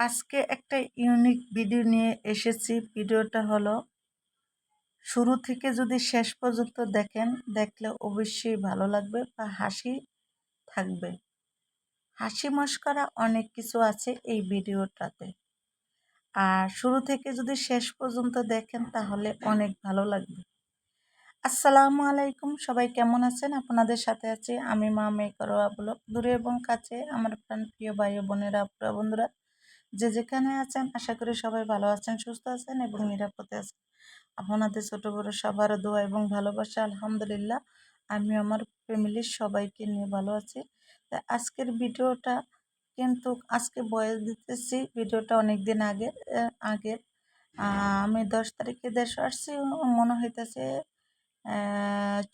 আজকে একটা unique video নিয়ে এসেছি। ভিডিওটা হলো, শুরু থেকে যদি শেষ পর্যন্ত দেখেন, দেখলে অবশ্যই ভালো লাগবে বা হাসি থাকবে। হাসি মস্করা অনেক কিছু আছে এই ভিডিওটাতে আর শুরু থেকে যদি শেষ পর্যন্ত দেখেন, তাহলে অনেক ভালো লাগবে। আসসালামু আলাইকুম, সবাই কেমন আছেন? আপনাদের সাথে আছি আমি মা মেয়ে মেকরোয়া ব্লক দূরে এবং কাছে আমার প্রাণ প্রিয় ভাই বোনেরা আপুরা বন্ধুরা যে যেখানে আছেন, আশা করি সবাই ভালো আছেন, সুস্থ আছেন এবং নিরাপদে আছেন। আপনাদের ছোট বড় সবার দোয়া এবং ভালোবাসা, আলহামদুলিল্লাহ। আমি, আমার ফ্যামিলির সবাইকে নিয়ে ভালো আছি। তা আজকের ভিডিওটা কিন্তু, আজকে বয়স দিতেছি, ভিডিওটা অনেক দিন আগের। আগের আমি দশ তারিখে দেশে আসছি, মনে হইতেছে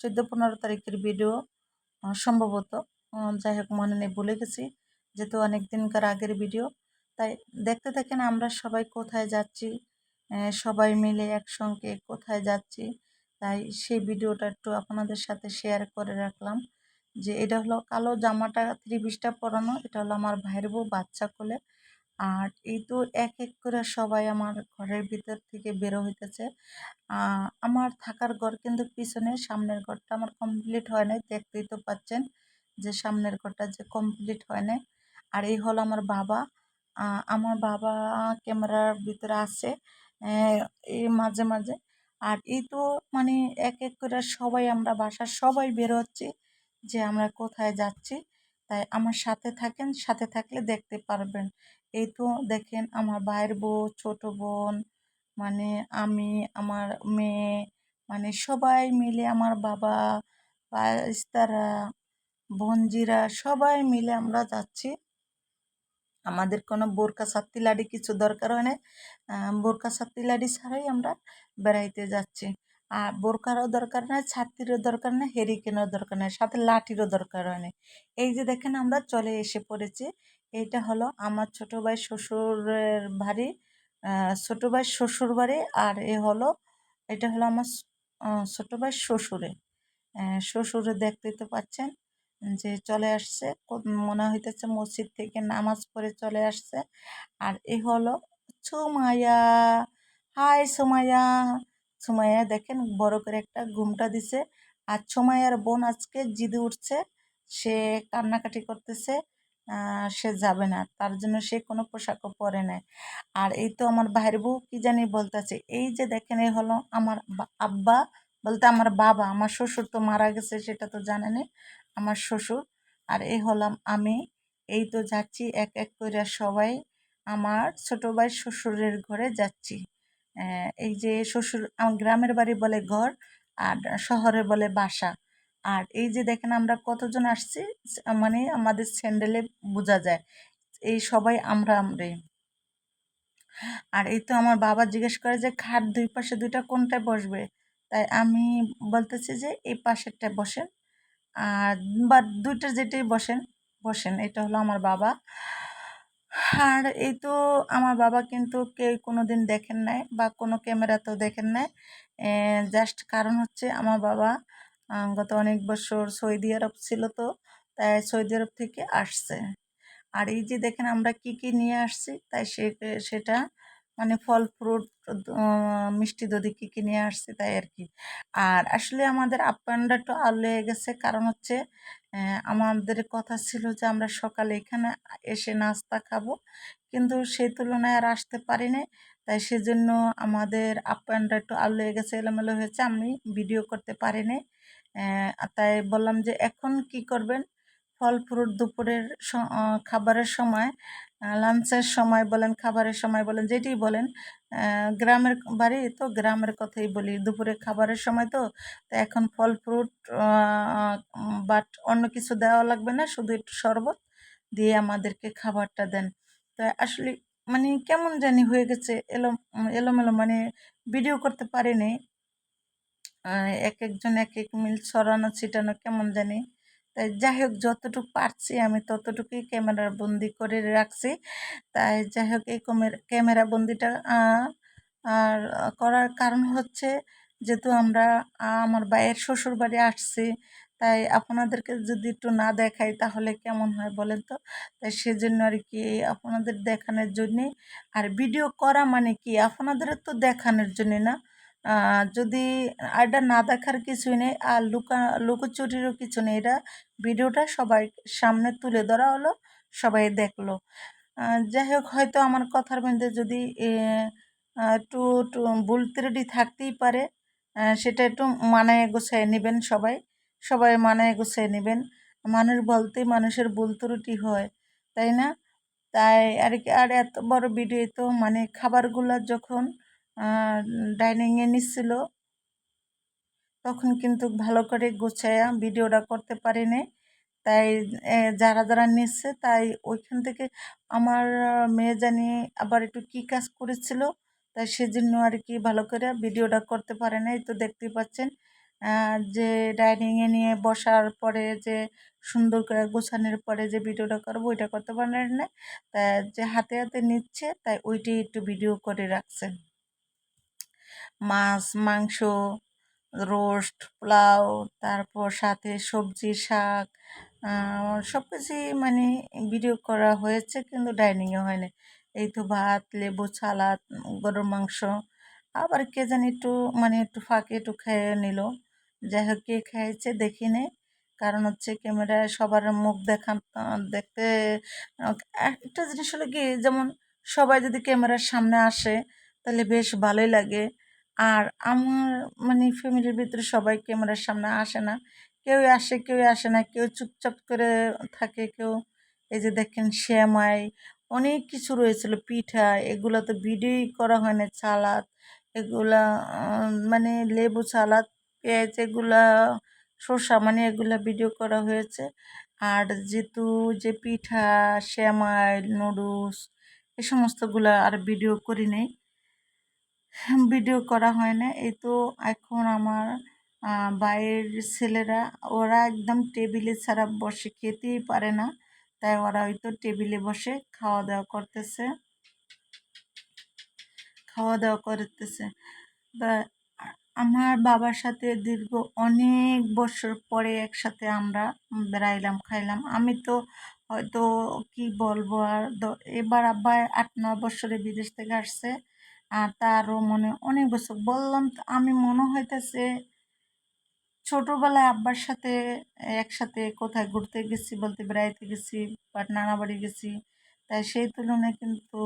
চোদ্দ, পনেরো তারিখের ভিডিও সম্ভবত। যাই হোক, মনে নেই, ভুলে গেছি। যেহেতু অনেক দিনকার আগের ভিডিও। তাই দেখতে থাকেন আমরা সবাই কোথায় যাচ্ছি সবাই মিলে একসঙ্গে কোথায় যাচ্ছি। তাই সেই ভিডিওটা একটু আপনাদের সাথে শেয়ার করে রাখলাম যে এটা হলো কালো জামাটা ত্রিবিশটা পরানো, এটা হলো আমার ভাইয়ের বউ বাচ্চা কোলে। আর এই তো এক এক করে সবাই আমার ঘরের ভিতর থেকে বেরো হইতেছে। আমার থাকার ঘর কিন্তু পিছনে, সামনের ঘরটা আমার কমপ্লিট হয় নাই, দেখতেই তো পাচ্ছেন যে সামনের ঘরটা যে কমপ্লিট হয় নাই। আর এই হলো আমার বাবা। আমার বাবা ক্যামেরার ভিতরে আছে এই মাঝে মাঝে। আর এই তো মানে এক এক করে সবাই আমরা বাসার সবাই বেরোচ্ছি যে আমরা কোথায় যাচ্ছি। তাই আমার সাথে থাকেন, সাথে থাকলে দেখতে পারবেন। এই তো দেখেন আমার ভাইয়ের বউ, ছোট বোন মানে আমি, আমার মেয়ে মানে সবাই মিলে আমার বাবা ইস্তারা বঞ্জিরা সবাই মিলে আমরা যাচ্ছি। আমাদের কোনো বোরকা সাত্তি লাডি কিছু দরকার হয় না। বোরকা সাত্তি লাডি ছাড়াই আমরা বেড়াইতে যাচ্ছি। আর বোরকারও দরকার নেই, ছাত্রীরও দরকার নেই, হেরিকেনও দরকার নেই, সাথে লাঠিরও দরকার হয় না এই যে দেখেন আমরা চলে এসে পড়েছি, এইটা হলো আমার ছোটো ভাই শ্বশুরের বাড়ি ছোটো ভাই শ্বশুর বাড়ি আর এ হলো, এটা হলো আমার ছোটো ভাই শ্বশুরে। শ্বশুরে দেখতে তো পাচ্ছেন যে চলে আসছে মনে হইতেছে মসজিদ থেকে নামাজ পড়ে চলে আসছে। আর এ হলো সুমাইয়া। হাই সুমাইয়া। সুমাইয়া দেখেন বড় করে একটা ঘুমটা দিছে। আর সুমাইয়ার বোন আজকে জিদে উঠছে। সে কান্নাকাটি করতেছে সে যাবে না। তার জন্য সে কোনো পোশাকও পরে নেয় আর এই তো আমার ভাইয়ের বউ কী জানি বলতেছে, এই যে দেখেন এই হলো আমার আব্বা বলতে আমার বাবা, আমার শ্বশুর তো মারা গেছে সেটা তো জানেনি। আমার শ্বশুর। আর এই হলাম আমি। এই তো যাচ্ছি এক এক করে সবাই আমার ছোটো ভাই শ্বশুরের ঘরে যাচ্ছি। এই যে শ্বশুর আমার গ্রামের বাড়ি বলে ঘর আর শহরে বলে বাসা। আর এই যে দেখেন আমরা কতজন আসছি মানে আমাদের স্যান্ডেলে বোঝা যায়। এই সবাই আমরা আমরে আর এই তো আমার বাবা জিজ্ঞেস করে যে, খাট দুই পাশে দুইটা কোনটায় বসবে? তাই আমি বলতেছি যে, এই পাশেরটায় বসেন। আর বা দুইটার যেটাই বসেন বসেন, এটা হলো আমার বাবা। আর এই তো আমার বাবা কিন্তু কেউ কোনো দিন দেখেন নাই বা কোনো ক্যামেরাতেও দেখেন নাই। জাস্ট কারণ হচ্ছে আমার বাবা গত অনেক বছর সৌদি আরব ছিল তো, তাই সৌদি আরব থেকে আসছে। আর এই যে দেখেন আমরা কি কি নিয়ে আসছি, তাই সে, সেটা মানে ফল ফ্রুট মিষ্টি দধি কী কী নিয়ে আসছে তাই আর কি আর আসলে আমাদের আপ্যায়নটা একটু আলো হয়ে গেছে, কারণ হচ্ছে আমাদের কথা ছিল যে আমরা সকালে এখানে এসে নাস্তা খাব, কিন্তু সেই তুলনায় আর আসতে পারি নাই। তাই সেজন্য আমাদের আপ্যায়নটা একটু আলো হয়ে গেছে, এলোমেলো হয়েছে, আমি ভিডিও করতে পারিনি তাই বললাম যে এখন কি করবেন? ফল, ফ্রুট দুপুরের খাবারের সময় লাঞ্চের সময় বলেন, খাবারের সময় বলেন যেটি বলেন গ্রামের বাড়ি তো গ্রামের কথাই বলি, দুপুরে খাবারের সময় তো তো এখন ফল ফ্রুট বাট অন্য কিছু দেওয়া লাগবে না, শুধু একটু শরবত দিয়ে আমাদেরকে খাবারটা দেন। তো আসলে মানে কেমন জানি হয়ে গেছে, এলো, এলোমেলো মানে ভিডিও করতে পারিনি। এক একজন এক এক মিল ছড়ানো, ছিটানো, কেমন জানি তাই যাই হোক, যতটুকু পারছি আমি ততটুকুই ক্যামেরার বন্দি করে রাখছি। তাই যাই হোক, এই ক্যামেরা বন্দিটা আর করার কারণ হচ্ছে যেহেতু আমরা আমার ভাইয়ের শ্বশুর বাড়ি আসছি, তাই আপনাদেরকে যদি একটু না দেখাই তাহলে কেমন হয় বলেন তো? তাই সেজন্য আর কি আপনাদের দেখানোর জন্যে, আর ভিডিও করা মানে কি? আপনাদের তো দেখানোর জন্যে না? যদি এটা না দেখার কিছুই নেই আর লুকা, লুকোচুরিরও কিছু নেই, এটা ভিডিওটা সবাই সামনে তুলে ধরা হলো, সবাই দেখল। যাই হোক, হয়তো আমার কথার মধ্যে যদি একটু ভুল ত্রুটি থাকতেই পারে সেটা একটু মানায় গোছায় নেবেন সবাই সবাই মানায় গুছিয়ে নেবেন। মানুষ বলতে মানুষের ভুল ত্রুটি হয়, তাই না? তাই আর কি, আর এত বড় ভিডিও তো মানে খাবারগুলো যখন ডাইনিংয়ে নিচ্ছিল। তখন কিন্তু ভালো করে গুছাইয়া ভিডিওটা করতে পারিনি। তাই যারা যারা নিচ্ছে তাই ওইখান থেকে আমার মেয়ে জানি আবার একটু কী কাজ করেছিল, তাই সেজন্য আর কি ভালো করে ভিডিওটা করতে পারে নাই। তো দেখতেই পাচ্ছেন যে ডাইনিংয়ে নিয়ে বসার পরে যে সুন্দর করে গোছানোর পরে যে ভিডিওটা করব ওইটা করতে পারেন না। তাই যে হাতে হাতে নিচ্ছে তাই ওইটাই একটু ভিডিও করে রাখছেন। মাছ, মাংস, রোস্ট, পোলাও, তারপর সাথে সবজি, শাক সব কিছুই মানে ভিডিও করা হয়েছে কিন্তু ডাইনিংয়ে হয়নি। এই তো ভাত, লেবু, সালাদ, গরুর মাংস, আবার কে জানি একটু মানে একটু ফাঁকে একটু খেয়ে নিল। যাই হোক, কে খেয়েছে দেখি নে। কারণ হচ্ছে ক্যামেরায় সবার মুখ দেখান দেখতে, একটা জিনিস হলো কি, যেমন সবাই যদি ক্যামেরার সামনে আসে, তাহলে বেশ ভালোই লাগে। আর আমার মানে ফ্যামিলির ভিতরে সবাই ক্যামেরার সামনে আসে না। কেউ আসে কেউ আসে না, কেউ চুপচাপ করে থাকে, কেউ এই যে দেখেন শ্যামাই, অনেক কিছু রয়েছিল, পিঠা, এগুলো তো ভিডিওই করা হয় না, সালাদ, এগুলা মানে লেবু সালাদ, পেঁয়াজ, এগুলা, শসা মানে এগুলা ভিডিও করা হয়েছে। আর যেহেতু যে পিঠা, শ্যামাই, নুডলস, এ সমস্তগুলা আর ভিডিও করি নেই। ভিডিও করা হয় না। এই তো এখন আমার বাইরের ছেলেরা, ওরা একদম টেবিলে ছাড়া বসে খেতেই পারে না। তাই ওরা হয়তো টেবিলে বসে খাওয়া দাওয়া করতেছে। খাওয়া দাওয়া করতেছে। তা, আমার বাবার সাথে দীর্ঘ অনেক বছর পরে একসাথে আমরা বেড়াইলাম, খাইলাম। আমি তো হয়তো কি বলব আর এবার আব্বা আট ন বছরে বিদেশ থেকে আসছে। আর তারও মনে অনেক বছর। বললাম তো, আমি মনে হইতেছে ছোটোবেলায় আব্বার সাথে একসাথে কোথায় ঘুরতে গেছি বলতে বেড়াইতে গেছি বা নানা বাড়ি গেছি, তাই সেই তুলনায় কিন্তু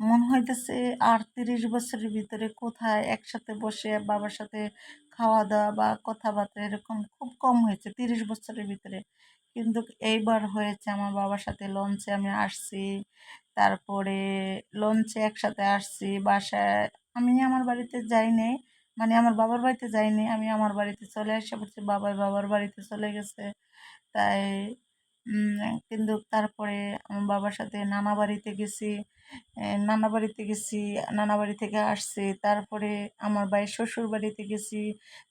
মনে হইতেছে আর তিরিশ বছরের ভিতরে কোথায় একসাথে বসে বাবার সাথে খাওয়া দাওয়া বা কথাবার্তা এরকম খুব কম হয়েছে তিরিশ বছরের ভিতরে। কিন্তু এইবার হয়েছে আমার বাবার সাথে লঞ্চে আমি আসছি, তারপরে লঞ্চে একসাথে আসছি, বাসায় আমি আমার বাড়িতে যাইনি মানে আমার বাবার বাড়িতে যাইনি, আমি আমার বাড়িতে চলে এসে পড়ছি, বাবাই বাবার বাড়িতে চলে গেছে, তাই কিন্তু তারপরে আমার বাবার সাথে নানা বাড়িতে গেছি নানা বাড়িতে গেছি, নানা বাড়ি থেকে আসছি, তারপরে আমার ভাই শ্বশুর বাড়িতে গেছি।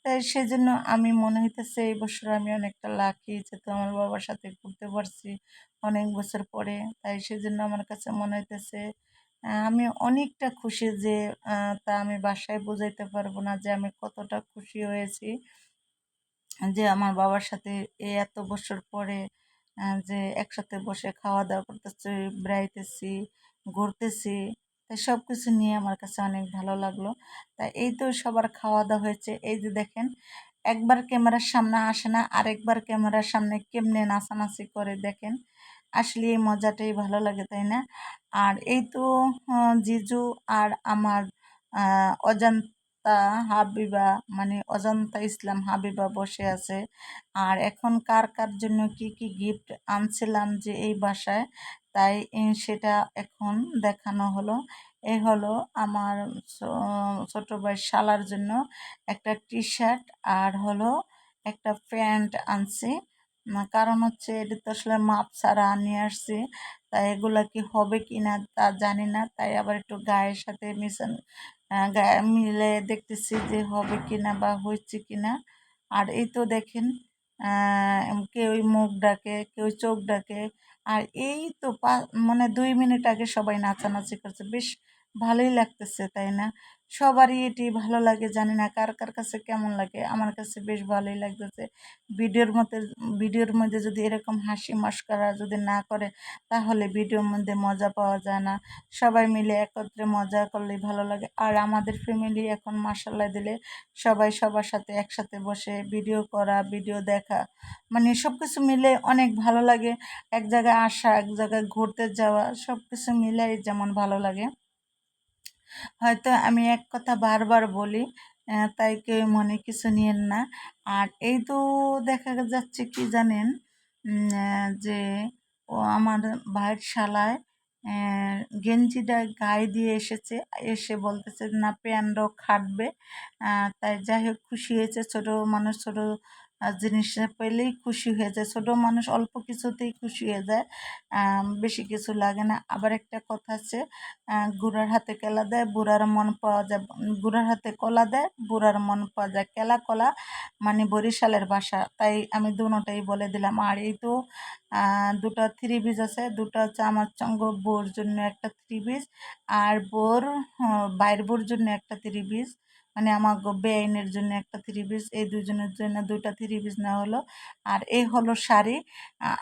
তাই সেজন্য আমি মনে হইতেছে এই বছর আমি অনেকটা লাকি যেহেতু আমার বাবার সাথে ঘুরতে পারছি অনেক বছর পরে। তাই সেজন্য আমার কাছে মনে হইতেছে আমি অনেকটা খুশি যে তা আমি বাসায় বোঝাইতে পারব না যে আমি কতটা খুশি হয়েছি যে আমার বাবার সাথে এত বছর পরে যে একসাথে বসে খাওয়া দাওয়া করতেছি বেড়াইতেছি ঘুরতেছি তাই সব কিছু নিয়ে আমার কাছে অনেক ভালো লাগল। তাই এই তো সবার খাওয়া দাওয়া হয়েছে। এই যে দেখেন একবার ক্যামেরার সামনে আসে না আরেকবার ক্যামেরার সামনে কেমনে নাচানাচি করে দেখেন আসলে এই মজাটাই ভালো লাগে তাই না? আর এই তো জিজু আর আমার আহ, অজান্তা হাবিবা মানে অজন্তা ইসলাম হাবিবা বসে আছে। আর এখন কার কার জন্য কি কি গিফট আনছিলাম যে এই বাসায়, তাই সেটা এখন দেখানো হলো। এ হলো আমার ছোট ভাই শালার জন্য একটা টি শার্ট আর হলো একটা প্যান্ট আনছি। কারণ হচ্ছে এটা তো আসলে মাপ ছাড়া নিয়ে আসছি, তাই এগুলা কি হবে কি না তা জানি না, তাই আবার একটু গায়ের সাথে মিশন মিলে দেখতেছি যে হবে কি না বা হয়েছে কি না আর এই তো দেখেন কেউ মুখ ডাকে, কেউ চোখ ডাকে। আর এই তো মানে দুই মিনিট আগে সবাই নাচানাচি করছে। বেশ ভালোই লাগতেছে, তাই না? সবারই এটি ভালো লাগে, জানি না কার কার কাছে কেমন লাগে। আমার কাছে বেশ ভালোই লাগতেছে। ভিডিওর মধ্যে ভিডিওর মধ্যে যদি এরকম হাসি মস্করা যদি না করে, তাহলে ভিডিওর মধ্যে মজা পাওয়া যায় না। সবাই মিলে একত্রে মজা করলেই ভালো লাগে। আর আমাদের ফ্যামিলি এখন মাসাল্লাহ দিলে সবাই সবার সাথে একসাথে বসে ভিডিও করা, ভিডিও দেখা মানে সব কিছু মিলে অনেক ভালো লাগে। এক জায়গায় আসা, এক জায়গায় ঘুরতে যাওয়া সব কিছু মিলে যেমন ভালো লাগে। হয়তো আমি এক কথা বারবার বলি তাই কেউ মনে কিছু নিয়েন না। আর এই তো দেখা যাচ্ছে কি জানেন যে ও আমার ভাইয়ের শালায় গেঞ্জিটা গায়ে দিয়ে এসেছে, এসে বলতেছে, না, প্যান্টও খাটবে। তাই যাই হোক খুশি হয়েছে, ছোটো মানুষ, ছোটো জিনিস পেলেই খুশি হয়ে যায়। ছোটো মানুষ অল্প কিছুতেই খুশি হয়ে যায় বেশি কিছু লাগে না। আবার একটা কথা আছে গুড়ার হাতে কেলা দেয়, বুড়ার মন পাওয়া যায় গুড়ার হাতে কলা দেয়, বুড়ার মন পাওয়া যায়। কেলা কলা মানে বরিশালের ভাষা তাই আমি দুটাই বলে দিলাম। আর এই তো দুটো থ্রি পিস আছে, দুটো হচ্ছে আমার সঙ্গ বোর জন্য একটা থ্রি পিস আর বোর বাইর বোর জন্য একটা থ্রি পিস মানে আমার বেআইনের জন্য একটা থ্রি পিস এই দুজনের জন্য দুইটা থ্রি পিস নেওয়া হলো। আর এই হলো শাড়ি।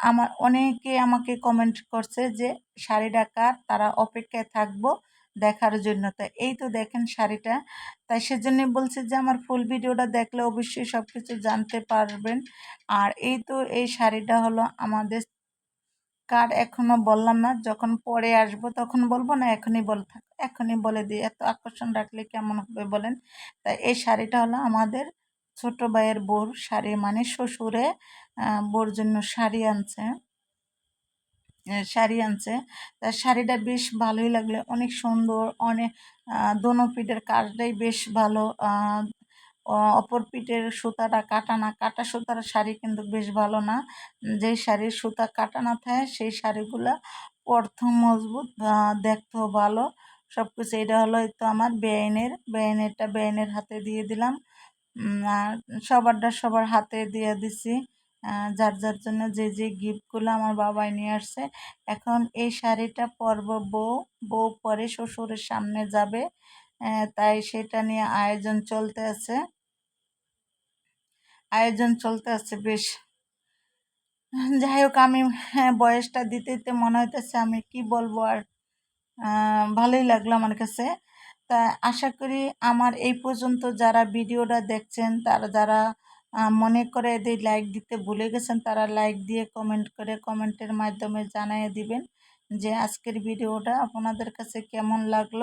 আমার অনেকে আমাকে কমেন্ট করছে যে, শাড়িটা কার? তারা অপেক্ষায় থাকব দেখার জন্য। তো এই তো দেখেন শাড়িটা। তাই সেজন্যই বলছে যে, আমার ফুল ভিডিওটা দেখলে অবশ্যই সব কিছু জানতে পারবেন। আর এই তো এই শাড়িটা হলো আমাদের কার এখনও বললাম না, যখন পরে আসব তখন বলব না, এখনই বল থাক এখনই বলে দিই, এত আকর্ষণ রাখলে কেমন হবে বলেন? তাই এই শাড়িটা হলো আমাদের ছোট ভাইয়ের বোর শাড়ি মানে শ্বশুরে বোর জন্য শাড়ি আনছে। শাড়ি আনছে। তার শাড়িটা বেশ ভালোই লাগলে, অনেক সুন্দর অনেক দোনো পিঠের কাজটাই বেশ ভালো অপর পিঠের সুতাটা কাটা না, কাটা সুতার শাড়ি কিন্তু বেশ ভালো না। যেই শাড়ির সুতা কাটা না থাকে, সেই শাড়িগুলো অর্থ মজবুত দেখতেও ভালো। সব কিছু এটা হলো তো আমার বেআইনের বেআইনেরটা বেআইনের হাতে দিয়ে দিলাম। আর সবারটা সবার হাতে দিয়ে দিছি। যার যার জন্য যে যে গিফটগুলো আমার বাবাই নিয়ে আসছে। এখন এই শাড়িটা পরব বউ বউ পরে শ্বশুরের সামনে যাবে। তাই সেটা নিয়ে আয়োজন চলতে আছে। আয়োজন চলতে আছে বেশ। যাই হোক আমি হ্যাঁ, বয়সটা দিতে দিতে মনে হইতেছে আমি কি বলব আর ভালোই লাগল আমার কাছে। তা আশা করি আমার এই পর্যন্ত যারা ভিডিওটা দেখছেন, তারা যারা মনে করে এদের লাইক দিতে ভুলে গেছেন, তারা লাইক দিয়ে কমেন্ট করে কমেন্টের মাধ্যমে জানিয়ে দিবেন। যে আজকের ভিডিওটা আপনাদের কাছে কেমন লাগল,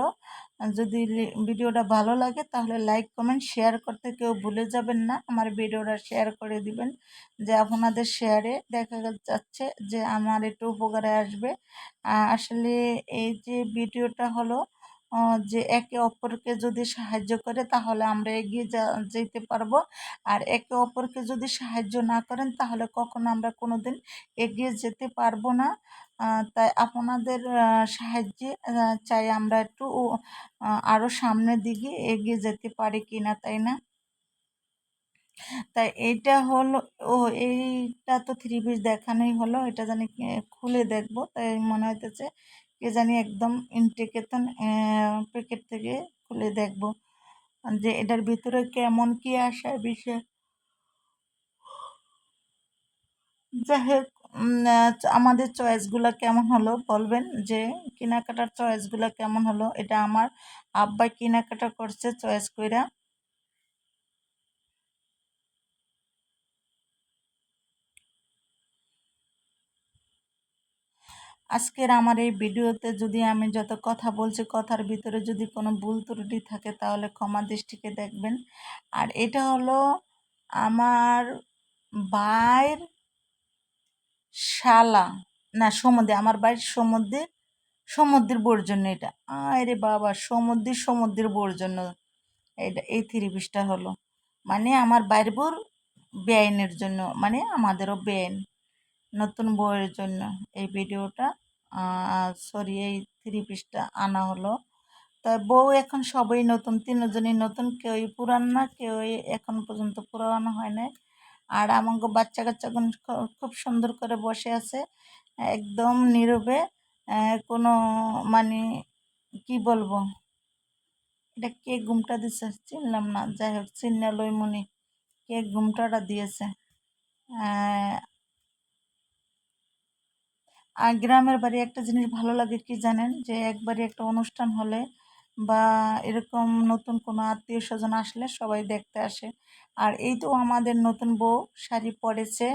যদি ভিডিওটা ভালো লাগে তাহলে লাইক কমেন্ট শেয়ার করতে কেউ ভুলে যাবেন না। আমার ভিডিওটা শেয়ার করে দিবেন, যে আপনাদের শেয়ারে দেখা যাচ্ছে যে আমার একটু উপকারে আসবে। আসলে এই যে ভিডিওটা হলো যে একে অপরকে যদি সাহায্য করে তাহলে আমরা এগিয়ে যেতে পারব। আর একে অপরকে যদি সাহায্য না করেন তাহলে কখনো আমরা কোনো দিন এগিয়ে যেতে পারব না। তাই আপনাদের সাহায্যে চাই আমরা একটু আরও সামনের দিকে এগিয়ে যেতে পারি কি না তাই না? তাই এইটা হলো, ও, এইটা তো থ্রি পিস দেখানোই হলো। এটা জানি খুলে দেখব। তাই মনে হইতেছে কে জানি একদম ইনটেকেতন প্যাকেট থেকে খুলে দেখব। যে এটার ভিতরে কেমন কি আসে বিষয়। যাই হোক আমাদের চয়েসগুলো কেমন হলো বলবেন? যে কেনাকাটার চয়েসগুলো কেমন হলো? এটা আমার আব্বাই কেনাকাটা করছে চয়েস কইরা। আজকের আমার এই ভিডিওতে যদি আমি যত কথা বলছি, কথার ভিতরে যদি কোনো ভুল ত্রুটি থাকে, তাহলে ক্ষমা দৃষ্টিকে দেখবেন। আর এটা হলো আমার বাইর শালা। না, সমুদ্রে, আমার বাড়ির সমুদ্রে, সমুদ্রের বোর জন্য এটা। আরে বাবা সমুদ্রের সমুদ্রের বোর জন্য এটা, এই থ্রি পিসটা হলো। মানে আমার বাইর বোর বেআইনের জন্য মানে আমাদেরও বেআইন। নতুন বইয়ের জন্য এই ভিডিওটা সরি, এই থ্রি পিসটা আনা হলো। তা বউ এখন সবই নতুন, তিনজনই নতুন, কেউই পুরান না, কেউই এখন পর্যন্ত পুরানো হয় নাই। আর আমাকে বাচ্চা কাচ্চাগুন খুব সুন্দর করে বসে আছে, একদম নীরবে কোনো মানে কি বলব? এটা কে ঘুমটা দিছে চিনলাম না যাই হোক চিন্না লইমনি, কে ঘুমটাটা দিয়েছে। আর গ্রামের বাড়ি একটা জিনিস ভালো লাগে কি জানেন? যে একবারই একটা অনুষ্ঠান হলে বা এরকম নতুন কোনো আত্মীয় স্বজন আসলে সবাই দেখতে আসে। আর এই তো আমাদের নতুন বউ, শাড়ি পরেছে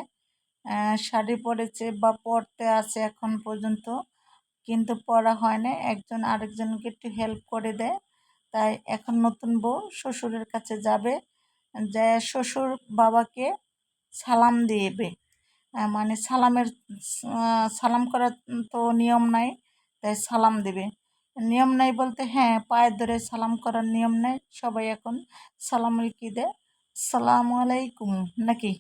শাড়ি পরেছে বা পরতে আছে এখন পর্যন্ত, কিন্তু পরা হয় না একজন আরেকজনকে একটু হেল্প করে দেয়। তাই এখন নতুন বউ শ্বশুরের কাছে যাবে, যে শ্বশুর বাবাকে সালাম দিয়েবে মানে সালামের সালাম করার তো নিয়ম নাই, তাই সালাম দেবে। নিয়ম নাই বলতে হ্যাঁ পায়ের ধরে সালাম করার নিয়ম নেই, সবাই এখন সালাম কি দেয় সালাম আলাইকুম নাকি?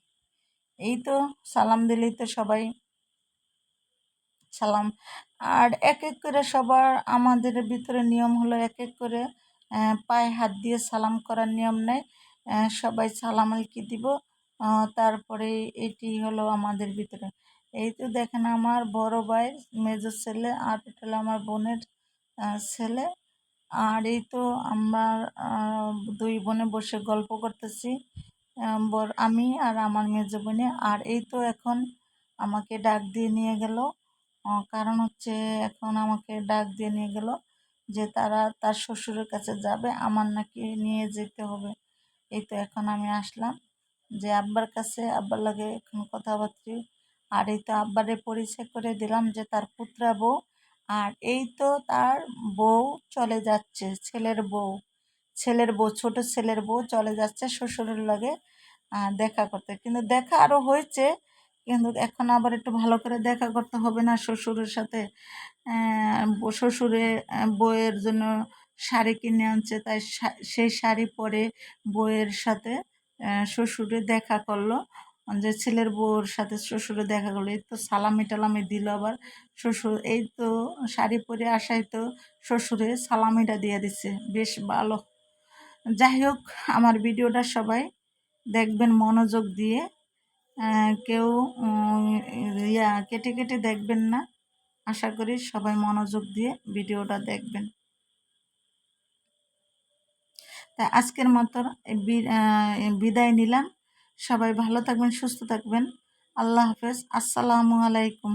এই তো সালাম দিলেই তো সবাই সালাম। আর এক এক করে সবার আমাদের ভিতরে নিয়ম হলো এক এক করে পায়ে হাত দিয়ে সালাম করার নিয়ম নেই সবাই সালাম আলকি দিব তারপরে এটি হলো আমাদের ভিতরে। এই তো দেখেন আমার বড় ভাই মেজো ছেলে আর এটা হলো আমার বোনের ছেলে। আর এই তো আমার দুই বোনে বসে গল্প করতেছি বর, আমি আর আমার মেজো বোনে। আর এই তো এখন আমাকে ডাক দিয়ে নিয়ে গেল। কারণ হচ্ছে এখন আমাকে ডাক দিয়ে নিয়ে গেল যে তারা তার শ্বশুরের কাছে যাবে, আমার নাকি নিয়ে যেতে হবে। এই তো এখন আমি আসলাম। যে আব্বার কাছে আব্বার লাগে এখন কথাবার্তি। আর এই তো আব্বারে পরিচয় করে দিলাম যে তার পুত্রা বউ। আর এই তো তার বউ চলে যাচ্ছে ছেলের বউ। ছেলের বউ ছোট ছেলের বউ চলে যাচ্ছে শ্বশুরের লাগে দেখা করতে। কিন্তু দেখা আরও হয়েছে কিন্তু এখন আবার একটু ভালো করে দেখা করতে হবে না শ্বশুরের সাথে। শ্বশুরে আহ, বউয়ের জন্য শাড়ি কিনে আনছে তাই সেই শাড়ি পরে বউয়ের সাথে শ্বশুরে দেখা করল। যে ছেলের বউর সাথে শ্বশুরে দেখা করল। এই তো সালামি টালামি দিল আবার। শ্বশুর, এই তো শাড়ি পরে আসাই তো শ্বশুরে সালামিটা দিয়ে দিছে বেশ ভালো। যাই হোক, আমার ভিডিওটা সবাই দেখবেন মনোযোগ দিয়ে। কেউ ইয়া, কেটে কেটে দেখবেন না। আশা করি সবাই মনোযোগ দিয়ে ভিডিওটা দেখবেন। তা আজকের মতো বিদায় নিলাম। সবাই ভালো থাকবেন সুস্থ থাকবেন। আল্লাহ হাফেজ। আসসালামু আলাইকুম।